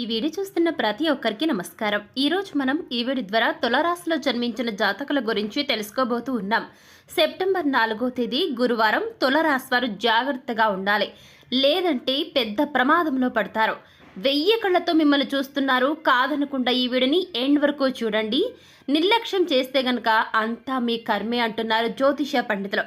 ఈ వీడియో చూస్తున్న ప్రతి ఒక్కరికి నమస్కారం. ఈరోజు మనం ఈ వీడియో ద్వారా తులరాశిలో జన్మించిన జాతకుల గురించి తెలుసుకోబోతూ ఉన్నాం. సెప్టెంబర్ నాలుగో తేదీ గురువారం తులరాశి వారు జాగ్రత్తగా ఉండాలి. లేదంటే పెద్ద ప్రమాదంలో పడతారు. వెయ్యి కళ్ళతో మిమ్మల్ని చూస్తున్నారు. కాదనకుండా ఈ వీడియోని ఎండ్ వరకు చూడండి. నిర్లక్ష్యం చేస్తే గనక అంతా మీ కర్మే అంటున్నారు జ్యోతిష పండితులు.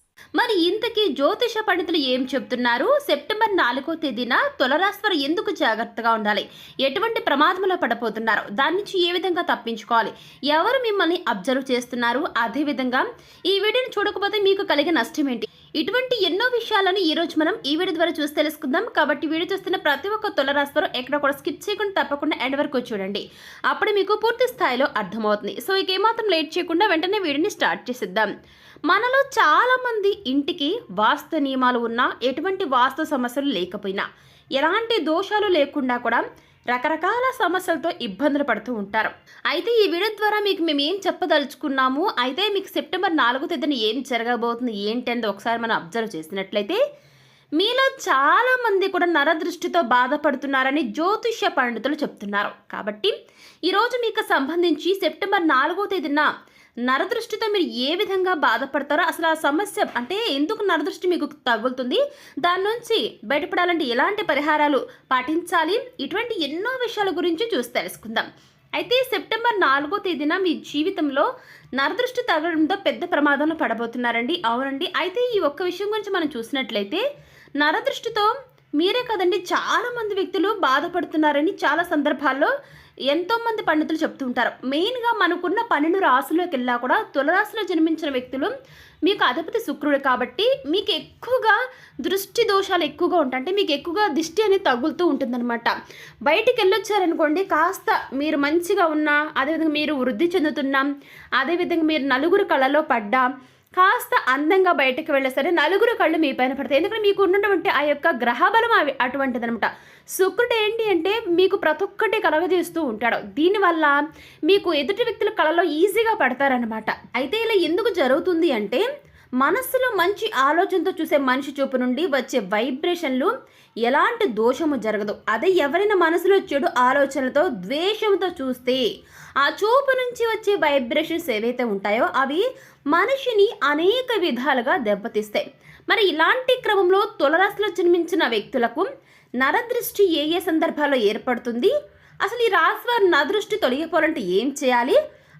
మరి ఇంతకీ జ్యోతిష పండితులు ఏం చెప్తున్నారు? సెప్టెంబర్ నాలుగో తేదీన తులరాశివారు ఎందుకు జాగ్రత్తగా ఉండాలి? ఎటువంటి ప్రమాదంలో పడబోతున్నారు? దాని నుంచి ఏ విధంగా తప్పించుకోవాలి? ఎవరు మిమ్మల్ని అబ్జర్వ్ చేస్తున్నారు? అదేవిధంగా ఈ వీడియోని చూడకపోతే మీకు కలిగే నష్టం ఏంటి? ఇటువంటి ఎన్నో విషయాలను ఈ రోజు మనం ఈ వీడియో ద్వారా చూసి తెలుసుకుందాం. కాబట్టి వీడియో చూస్తున్న ప్రతి ఒక్క తులరాశివారు ఎక్కడ కూడా స్కిప్ చేయకుండా తప్పకుండా ఎండ్ వరకు చూడండి. అప్పుడు మీకు పూర్తి స్థాయిలో అర్థమవుతుంది. సో ఇక ఏమాత్రం లేట్ చేయకుండా వెంటనే వీడియోని స్టార్ట్ చేసిద్దాం. మనలో చాలామంది ఇంటికి వాస్తు నియమాలు ఉన్నా ఎటువంటి వాస్తు సమస్యలు లేకపోయినా ఎలాంటి దోషాలు లేకుండా కూడా రకరకాల సమస్యలతో ఇబ్బందులు పడుతూ ఉంటారు. అయితే ఈ వీడియో ద్వారా మీకు మేము ఏం చెప్పదలుచుకున్నాము? అయితే మీకు సెప్టెంబర్ నాలుగో తేదీన ఏం జరగబోతుంది? ఏంటి అనేది ఒకసారి మనం అబ్జర్వ్ చేసినట్లయితే మీలో చాలామంది కూడా నరదృష్టితో బాధపడుతున్నారని జ్యోతిష్య పండితులు చెప్తున్నారు. కాబట్టి ఈరోజు మీకు సంబంధించి సెప్టెంబర్ నాలుగో తేదీన నరదృష్టితో మీరు ఏ విధంగా బాధపడతారో అసలు ఆ సమస్య అంటే ఎందుకు నరదృష్టి మీకు తగులుతుంది? దాని నుంచి బయటపడాలంటే ఎలాంటి పరిహారాలు పాటించాలి? ఇటువంటి ఎన్నో విషయాల గురించి చూసి తెలుసుకుందాం. అయితే సెప్టెంబర్ నాలుగో తేదీన మీ జీవితంలో నరదృష్టి తగలడంతో పెద్ద ప్రమాదంలో పడబోతున్నారండి. అవునండి. అయితే ఈ ఒక్క విషయం గురించి మనం చూసినట్లయితే నరదృష్టితో మీరే కదండి చాలామంది వ్యక్తులు బాధపడుతున్నారని చాలా సందర్భాల్లో ఎంతోమంది పండితులు చెప్తూ ఉంటారు. మెయిన్గా మనకున్న పన్నెండు రాసుల్లోకి వెళ్ళా కూడా తులరాశిలో జన్మించిన వ్యక్తులు మీకు అధిపతి శుక్రుడు కాబట్టి మీకు ఎక్కువగా దృష్టి దోషాలు ఎక్కువగా ఉంటాయి. అంటే మీకు ఎక్కువగా దిష్టి అనేది తగులుతూ ఉంటుందన్నమాట. బయటికి వెళ్ళొచ్చారనుకోండి కాస్త మీరు మంచిగా ఉన్నా అదేవిధంగా మీరు వృద్ధి చెందుతున్నాం అదేవిధంగా మీరు నలుగురు కళలో పడ్డా కాస్త అందంగా బయటకు వెళ్ళే సరే నలుగురు కళ్ళు మీ పైన పడతాయి. ఎందుకంటే మీకు ఉన్నటువంటి ఆ యొక్క గ్రహబలం అవి అటువంటిదనమాట. శుక్రుడు ఏంటి అంటే మీకు ప్రతి ఒక్కటి కలగజేస్తూ ఉంటాడు. దీనివల్ల మీకు ఎదుటి వ్యక్తుల కళలో ఈజీగా పడతారనమాట. అయితే ఇలా ఎందుకు జరుగుతుంది అంటే మనస్సులో మంచి ఆలోచనతో చూసే మనిషి చూపు నుండి వచ్చే వైబ్రేషన్లు ఎలాంటి దోషము జరగదు. అదే ఎవరైనా మనసులో చెడు ఆలోచనలతో ద్వేషంతో చూస్తే ఆ చూపు నుంచి వచ్చే వైబ్రేషన్స్ ఏవైతే ఉంటాయో అవి మనిషిని అనేక విధాలుగా దెబ్బతీస్తాయి. మరి ఇలాంటి క్రమంలో తులరాశిలో జన్మించిన వ్యక్తులకు నరదృష్టి ఏ ఏ సందర్భాల్లో ఏర్పడుతుంది? అసలు ఈ రాశి వారి నదృష్టి తొలగిపోవాలంటే ఏం చేయాలి?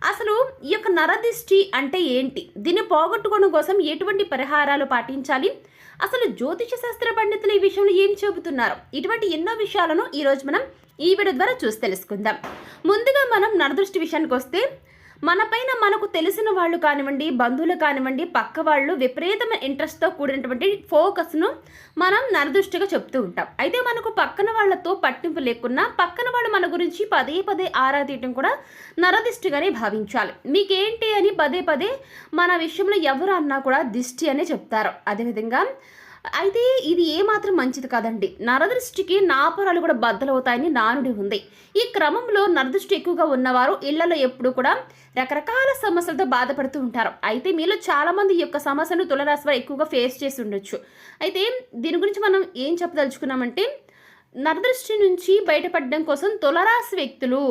అసలు ఈ యొక్క నరదిష్టి అంటే ఏంటి? దీన్ని పోగొట్టుకోవడం కోసం ఎటువంటి పరిహారాలు పాటించాలి? అసలు జ్యోతిష శాస్త్ర పండితులు ఈ విషయంలో ఏం చెబుతున్నారు? ఇటువంటి ఎన్నో విషయాలను ఈరోజు మనం ఈ వీడియో ద్వారా చూసి తెలుసుకుందాం. ముందుగా మనం నరదృష్టి విషయానికి వస్తే మన పైన మనకు తెలిసిన వాళ్ళు కానివ్వండి బంధువులు కానివ్వండి పక్క వాళ్ళు విపరీతమైన ఇంట్రెస్ట్తో కూడినటువంటి ఫోకస్ను మనం నరదృష్టిగా చెప్తూ ఉంటాం. అయితే మనకు పక్కన వాళ్ళతో పట్టింపు లేకున్నా పక్కన వాళ్ళు మన గురించి పదే పదే ఆరా తీయటం కూడా నరదిష్టిగానే భావించాలి. మీకేంటి అని పదే పదే మన విషయంలో ఎవరు అన్నా కూడా దిష్టి అనే చెప్తారు. అదేవిధంగా అయితే ఇది ఏమాత్రం మంచిది కాదండి. నరదృష్టికి నాపరాలు కూడా బద్దలవుతాయని నానుడి ఉంది. ఈ క్రమంలో నరదృష్టి ఎక్కువగా ఉన్నవారు ఇళ్ళలో ఎప్పుడు కూడా రకరకాల సమస్యలతో బాధపడుతూ ఉంటారు. అయితే మీలో చాలామంది ఈ యొక్క సమస్యను తులరాశి వారు ఎక్కువగా ఫేస్ చేసి ఉండొచ్చు. అయితే దీని గురించి మనం ఏం చెప్పదలుచుకున్నామంటే నరదృష్టి నుంచి బయటపడడం కోసం తులరాశి వ్యక్తులు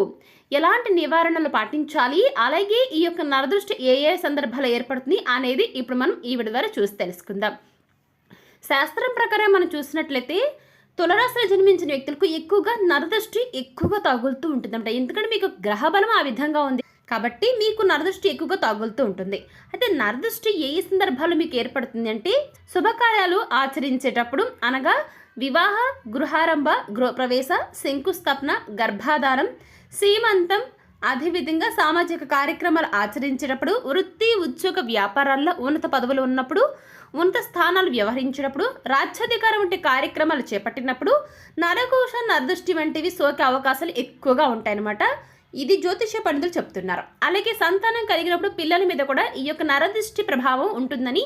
ఎలాంటి నివారణలు పాటించాలి? అలాగే ఈ యొక్క నరదృష్టి ఏ ఏ సందర్భాలు ఏర్పడుతుంది అనేది ఇప్పుడు మనం ఈ విడి ద్వారా చూసి తెలుసుకుందాం. శాస్త్రం ప్రకారం మనం చూసినట్లయితే తులరాశిలో జన్మించిన వ్యక్తులకు ఎక్కువగా నరదృష్టి ఎక్కువగా తగులుతూ ఉంటుందంట ఎందుకంటే మీకు గ్రహ బలం ఆ విధంగా ఉంది కాబట్టి మీకు నరదృష్టి ఎక్కువగా తగులుతూ ఉంటుంది. అయితే నరదృష్టి ఏ సందర్భాలు మీకు ఏర్పడుతుంది అంటే శుభకార్యాలు ఆచరించేటప్పుడు అనగా వివాహ గృహారంభ గృహప్రవేశ శంకుస్థాపన గర్భాధారం సీమంతం అదేవిధంగా సామాజిక కార్యక్రమాలు ఆచరించేటప్పుడు వృత్తి ఉద్యోగ వ్యాపారాల్లో ఉన్నత పదవులు ఉన్నప్పుడు ఉన్నత స్థానాలు వ్యవహరించినప్పుడు రాజ్యాధికారం వంటి కార్యక్రమాలు చేపట్టినప్పుడు నరఘోష నరదృష్టి వంటివి సోకే అవకాశాలు ఎక్కువగా ఉంటాయన్నమాట. ఇది జ్యోతిష పండితులు చెప్తున్నారు. అలాగే సంతానం కలిగినప్పుడు పిల్లల మీద కూడా ఈ యొక్క నరదృష్టి ప్రభావం ఉంటుందని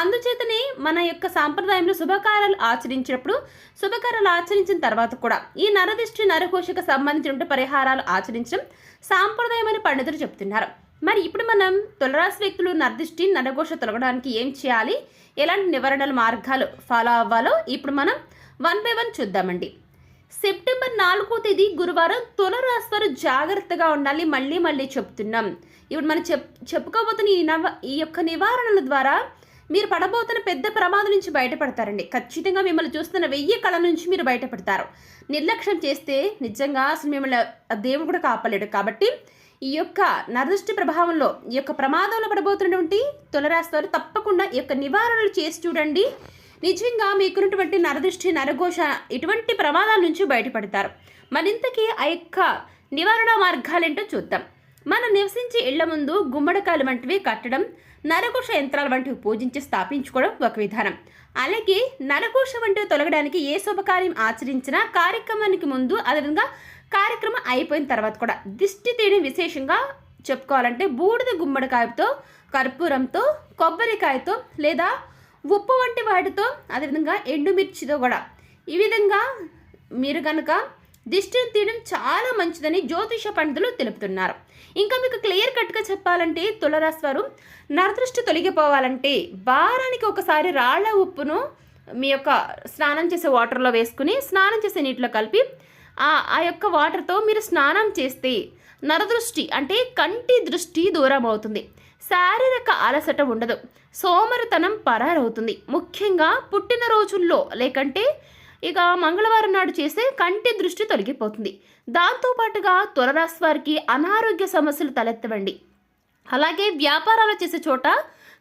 అందుచేతనే మన యొక్క సాంప్రదాయంలో శుభకార్యాలు ఆచరించినప్పుడు శుభకార్యాలు ఆచరించిన తర్వాత కూడా ఈ నరదృష్టి నరకోశకు సంబంధించిన పరిహారాలు ఆచరించడం సాంప్రదాయమైన పండితులు చెప్తున్నారు. మరి ఇప్పుడు మనం తులరాశి వ్యక్తులు నరదృష్టి నరఘోష తొలగడానికి ఏం చేయాలి? ఎలాంటి నివారణల మార్గాలు ఫాలో అవ్వాలో ఇప్పుడు మనం వన్ బై వన్ చూద్దామండి. సెప్టెంబర్ నాలుగో తేదీ గురువారం తులరాశి వారు జాగ్రత్తగా ఉండాలి. మళ్ళీ మళ్ళీ చెప్తున్నాం. ఇప్పుడు మనం చెప్ చెప్పుకోబోతున్న ఈ నవ ఈ యొక్క నివారణల ద్వారా మీరు పడబోతున్న పెద్ద ప్రమాదం నుంచి బయటపడతారండి. ఖచ్చితంగా మిమ్మల్ని చూస్తున్న వెయ్యి కళ నుంచి మీరు బయటపడతారు. నిర్లక్ష్యం చేస్తే నిజంగా అసలు మిమ్మల్ని దేవుడు కూడా కాపలేడు కాబట్టి ఈ యొక్క నరదృష్టి ప్రభావంలో ఈ యొక్క ప్రమాదంలో పడబోతున్నటువంటి తులరాశి వారు తప్పకుండా ఈ యొక్క నివారణలు చేసి చూడండి. నిజంగా మీకున్నటువంటి నరదృష్టి నరఘోష ఇటువంటి ప్రమాదాల నుంచి బయటపడతారు. మరింతకీ ఆ యొక్క నివారణ మార్గాలేంటో చూద్దాం. మనం నివసించే ఇళ్ళ ముందు గుమ్మడికాయలు వంటివి కట్టడం నరఘోష యంత్రాలు వంటివి పూజించి స్థాపించుకోవడం ఒక విధానం. అలాగే నరఘోష వంటివి తొలగడానికి ఏ శుభకార్యం ఆచరించినా కార్యక్రమానికి ముందు అదేవిధంగా కార్యక్రమం అయిపోయిన తర్వాత కూడా దిష్టి తీయడం విశేషంగా చెప్పుకోవాలంటే బూడిద గుమ్మడికాయతో కర్పూరంతో కొబ్బరికాయతో లేదా ఉప్పు వంటి వాటితో అదేవిధంగా ఎండుమిర్చితో కూడా. ఈ విధంగా మీరు కనుక దిష్టిని తీయడం చాలా మంచిదని జ్యోతిష పండితులు తెలుపుతున్నారు. ఇంకా మీకు క్లియర్ కట్గా చెప్పాలంటే తులరాశి వారు నరదృష్టి తొలగిపోవాలంటే వారానికి ఒకసారి రాళ్ళ ఉప్పును మీ యొక్క స్నానం చేసే వాటర్లో వేసుకుని స్నానం చేసే నీటిలో కలిపి ఆ ఆ యొక్క వాటర్తో మీరు స్నానం చేస్తే నరదృష్టి అంటే కంటి దృష్టి దూరం అవుతుంది. శారీరక అలసట ఉండదు. సోమరితనం పరారవుతుంది. ముఖ్యంగా పుట్టినరోజుల్లో లేకంటే ఇక మంగళవారం నాడు చేసే కంటి దృష్టి తొలగిపోతుంది. దాంతోపాటుగా త్వరరాశి వారికి అనారోగ్య సమస్యలు తలెత్తవండి. అలాగే వ్యాపారాలు చేసే చోట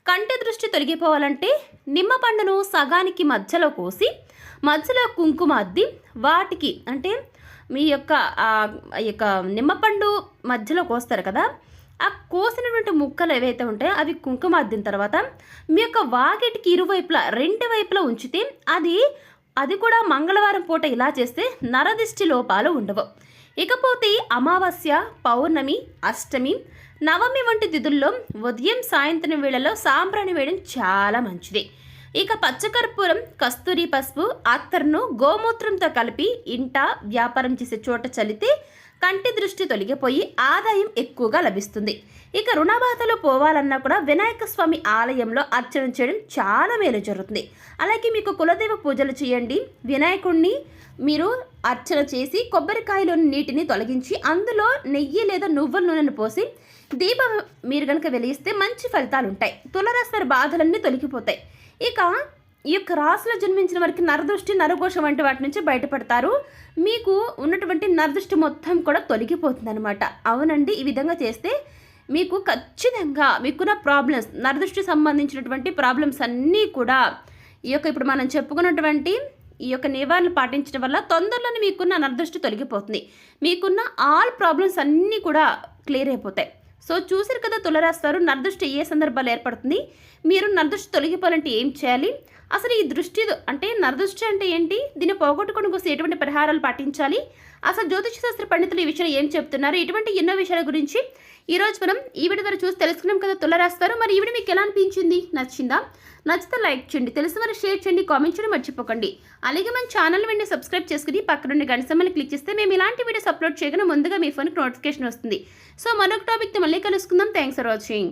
కంటి దృష్టి తొలగిపోవాలంటే నిమ్మ పండును సగానికి మధ్యలో కోసి మధ్యలో కుంకుమ అద్ది వాటికి అంటే మీ యొక్క ఈ ఆ యొక్క నిమ్మపండు మధ్యలో కోస్తారు కదా. ఆ కోసినటువంటి ముక్కలు ఏవైతే ఉంటాయో అవి కుంకుమ అద్దిన తర్వాత మీ యొక్క వాకిటికి ఇరువైపులా రెండు వైపులా ఉంచితే అది అది కూడా మంగళవారం పూట ఇలా చేస్తే నరదిష్టి లోపాలు ఉండవు. ఇకపోతే అమావాస్య పౌర్ణమి అష్టమి నవమి వంటి తిథుల్లో ఉదయం సాయంత్రం వేళలో సాంబ్రాణి వేయడం చాలా మంచిది. ఇక పచ్చకర్పూరం కస్తూరి పసుపు అత్తర్ను గోమూత్రంతో కలిపి ఇంట వ్యాపారం చేసే చోట చల్లితే కంటి దృష్టి తొలగిపోయి ఆదాయం ఎక్కువగా లభిస్తుంది. ఇక రుణబాధలు పోవాలన్నా కూడా వినాయక స్వామి ఆలయంలో అర్చన చేయడం చాలా మేలు జరుగుతుంది. అలాగే మీకు కులదైవ పూజలు చేయండి. వినాయకుడిని మీరు అర్చన చేసి కొబ్బరికాయలోని నీటిని తొలగించి అందులో నెయ్యి లేదా నువ్వుల నూనెను పోసి దీపం మీరు కనుక వెలిగిస్తే మంచి ఫలితాలు ఉంటాయి తులరాశి వారి బాధలన్నీ తొలగిపోతాయి. ఇక ఈ యొక్క రాశిలో జన్మించిన వారికి నరదృష్టి నరఘోషం వంటి వాటి నుంచి బయటపడతారు. మీకు ఉన్నటువంటి నరదృష్టి మొత్తం కూడా తొలగిపోతుంది అనమాట అవునండి ఈ విధంగా చేస్తే మీకు ఖచ్చితంగా మీకున్న ప్రాబ్లమ్స్ నరదృష్టి సంబంధించినటువంటి ప్రాబ్లమ్స్ అన్నీ కూడా ఈ యొక్క ఇప్పుడు మనం చెప్పుకున్నటువంటి ఈ యొక్క నివారణ పాటించడం వల్ల తొందరలోనే మీకున్న నరదృష్టి తొలగిపోతుంది. మీకున్న ఆల్ ప్రాబ్లమ్స్ అన్నీ కూడా క్లియర్ అయిపోతాయి. సో చూసారు కదా తులరాశి నరదృష్టి ఏ సందర్భాలు ఏర్పడుతుంది? మీరు నరదృష్టి తొలగిపోవాలంటే ఏం చేయాలి? అసలు ఈ దృష్టి అంటే నరదృష్టి అంటే ఏంటి? దీన్ని పోగొట్టుకుని కోసం ఎటువంటి పరిహారాలు పాటించాలి? అసలు జ్యోతిష శాస్త్ర పండితులు ఈ విషయం ఏం చెప్తున్నారు? ఇటువంటి ఎన్నో విషయాల గురించి ఈ మనం ఈ వీడియో ద్వారా చూసి తెలుసుకున్నాం కదా తులరాస్తారు మరి ఈ వీడియో మీకు ఎలా అనిపించింది? నచ్చిందా? నచ్చితే లైక్ చేయండి తెలిసిన వారు షేర్ చేయండి కామెంట్ చేయడం మర్చిపోకండి. అలాగే మన ఛానల్ వెంటనే సబ్స్క్రైబ్ చేసుకుని పక్కనుండి గంట సమ్మని క్లిక్ చేస్తే మేము ఇలాంటి వీడియోస్ అప్లోడ్ చేయగానే ముందుగా మీ ఫోన్కి నోటిఫికేషన్ వస్తుంది. సో మరొక టాపిక్తో మళ్ళీ కలుసుకుందాం. Thanks for watching.